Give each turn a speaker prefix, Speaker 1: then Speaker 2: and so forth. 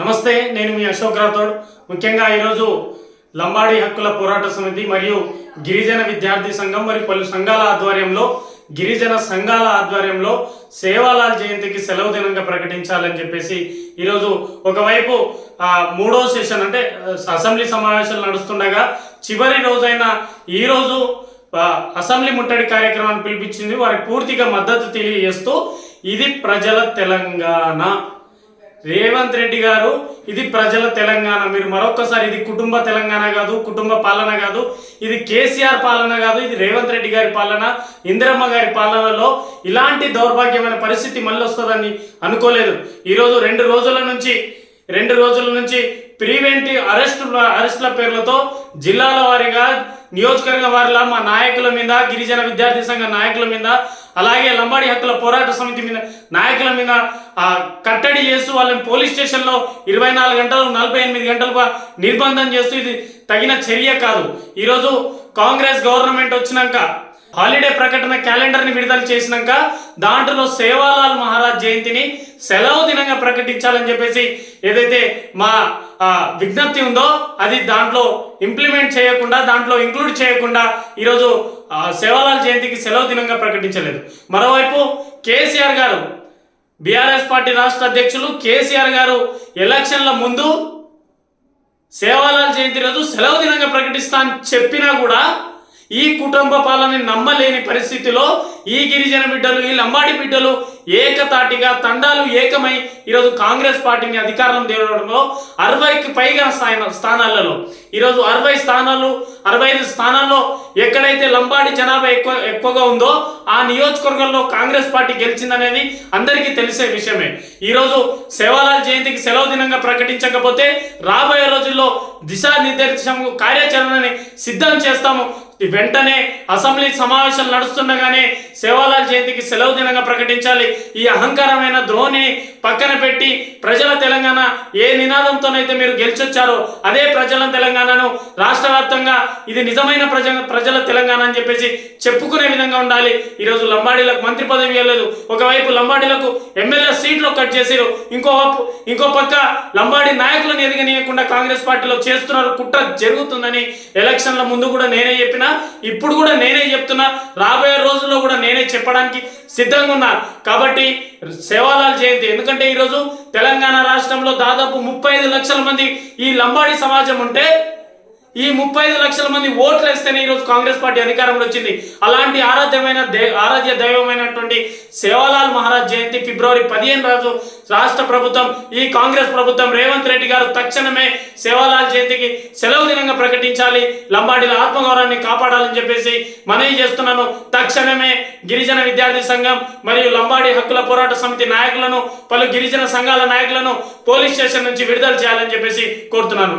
Speaker 1: నమస్తే నేను మీ అశోక్ రాథోడ్. ముఖ్యంగా ఈరోజు లంబాడి హక్కుల పోరాట సమితి మరియు గిరిజన విద్యార్థి సంఘం మరియు పలు సంఘాల ఆధ్వర్యంలో గిరిజన సంఘాల ఆధ్వర్యంలో సేవాలాల్ జయంతికి సెలవు దినంగా ప్రకటించాలని చెప్పేసి ఈరోజు ఒకవైపు మూడో సెషన్ అంటే అసెంబ్లీ సమావేశాలు నడుస్తుండగా చివరి రోజైన ఈరోజు అసెంబ్లీ ముట్టడి కార్యక్రమాన్ని పిలిపించింది. వారికి పూర్తిగా మద్దతు తెలియజేస్తూ ఇది ప్రజల తెలంగాణ. రేవంత్ రెడ్డి గారు ఇది ప్రజల తెలంగాణ. మీరు మరొకసారి ఇది కుటుంబ తెలంగాణ కాదు కుటుంబ పాలన కాదు ఇది కేసీఆర్ పాలన కాదు ఇది రేవంత్ రెడ్డి గారి పాలన ఇందిరమ్మ గారి పాలనలో ఇలాంటి దౌర్భాగ్యమైన పరిస్థితి మళ్ళీ వస్తుందని అనుకోలేదు. ఈరోజు రెండు రోజుల నుంచి రెండు రోజుల నుంచి ప్రివెంటివ్ అరెస్ట్ అరెస్టుల పేర్లతో జిల్లాల వారీగా నియోజకవర్గ వారిలా మా నాయకుల మీద గిరిజన విద్యార్థి సంఘ నాయకుల మీద అలాగే లంబాడి హక్కుల పోరాట సమితి మీద నాయకుల మీద కట్టడి చేస్తూ వాళ్ళని పోలీస్ స్టేషన్లో ఇరవై నాలుగు గంటలు నలభై ఎనిమిది గంటలుగా నిర్బంధం చేస్తూ ఇది తగిన చర్య కాదు. ఈరోజు కాంగ్రెస్ గవర్నమెంట్ వచ్చినాక హాలిడే ప్రకటన క్యాలెండర్ని విడుదల చేసినాక దాంట్లో సేవాలాల్ మహారాజ్ జయంతిని సెలవు దినంగా ప్రకటించాలని చెప్పేసి ఏదైతే మా విజ్ఞప్తి ఉందో అది దాంట్లో ఇంప్లిమెంట్ చేయకుండా దాంట్లో ఇంక్లూడ్ చేయకుండా ఈరోజు సేవాలాల్ జయంతికి సెలవు దినంగా ప్రకటించలేదు. మరోవైపు కేసీఆర్ గారు బీఆర్ఎస్ పార్టీ రాష్ట్ర అధ్యక్షులు కేసీఆర్ గారు ఎలక్షన్ల ముందు సేవాలాల్ జయంతి రోజు సెలవు దినంగా ప్రకటిస్తా అని చెప్పినా కూడా ఈ కుటుంబ పాలన నమ్మలేని పరిస్థితిలో ఈ గిరిజన బిడ్డలు ఈ లంబాడి బిడ్డలు ఏకతాటిగా తండాలు ఏకమై ఈరోజు కాంగ్రెస్ పార్టీని అధికారం తేవడంలో అరవైకి పైగా స్థాన స్థానాలలో. ఈరోజు అరవై స్థానాలు అరవై ఐదు స్థానాల్లో ఎక్కడైతే లంబాడి జనాభా ఎక్కువ ఎక్కువగా ఉందో ఆ నియోజకవర్గంలో కాంగ్రెస్ పార్టీ గెలిచిందనేది అందరికీ తెలిసే విషయమే. ఈరోజు సేవాలాల్ జయంతికి సెలవు దినంగా ప్రకటించకపోతే రాబోయే రోజుల్లో దిశానిర్దేశం కార్యాచరణని సిద్ధం చేస్తాము. వెంటనే అసెంబ్లీ సమావేశాలు నడుస్తుండగానే సేవాలాల్ జయంతికి సెలవు దినంగా ప్రకటించాలి. ఈ అహంకారమైన ద్రోణిని పక్కన పెట్టి ప్రజల తెలంగాణ ఏ నినాదంతోనైతే మీరు గెలిచొచ్చారో అదే ప్రజల తెలంగాణను రాష్ట్ర వ్యాప్తంగా ఇది నిజమైన ప్రజ ప్రజల తెలంగాణ అని చెప్పేసి చెప్పుకునే విధంగా ఉండాలి. ఈరోజు లంబాడీలకు మంత్రి పదవి ఇవ్వలేదు. ఒకవైపు లంబాడీలకు ఎమ్మెల్యే సీట్లు కట్ చేసిరు. ఇంకో ఇంకో పక్క లంబాడీ నాయకులను ఎదిగనీయకుండా కాంగ్రెస్ పార్టీలో చేస్తున్నారు. కుట్ర జరుగుతుందని ఎలక్షన్ల ముందు కూడా నేనే చెప్పినా. ఇప్పుడు కూడా నేనే చెప్తున్నా రాబోయే రోజుల్లో కూడా నేనే చెప్పడానికి సిద్ధంగా ఉన్నా. కాబట్టి సేవాలాల్ జయంతి ఎందుకంటే ఈరోజు తెలంగాణ రాష్ట్రంలో దాదాపు ముప్పై ఐదు లక్షల మంది ఈ లంబాడి సమాజం ఉంటే ఈ ముప్పై ఐదు లక్షల మంది ఓట్లు వేస్తేనే ఈరోజు కాంగ్రెస్ పార్టీ అధికారంలో వచ్చింది. అలాంటి ఆరాధ్యమైన దే ఆరాధ్య దైవమైనటువంటి సేవాలాల్ మహారాజ్ జయంతి ఫిబ్రవరి పదిహేను రోజు రాష్ట్ర ప్రభుత్వం ఈ కాంగ్రెస్ ప్రభుత్వం రేవంత్ రెడ్డి గారు తక్షణమే సేవాలాల్ జయంతికి సెలవు దినంగా ప్రకటించాలి. లంబాడీల ఆత్మగౌరవాన్ని కాపాడాలని చెప్పేసి మనవి చేస్తున్నాను. తక్షణమే గిరిజన విద్యార్థి సంఘం మరియు లంబాడి హక్కుల పోరాట సమితి నాయకులను పలు గిరిజన సంఘాల నాయకులను పోలీస్ స్టేషన్ నుంచి విడుదల చేయాలని చెప్పేసి కోరుతున్నాను.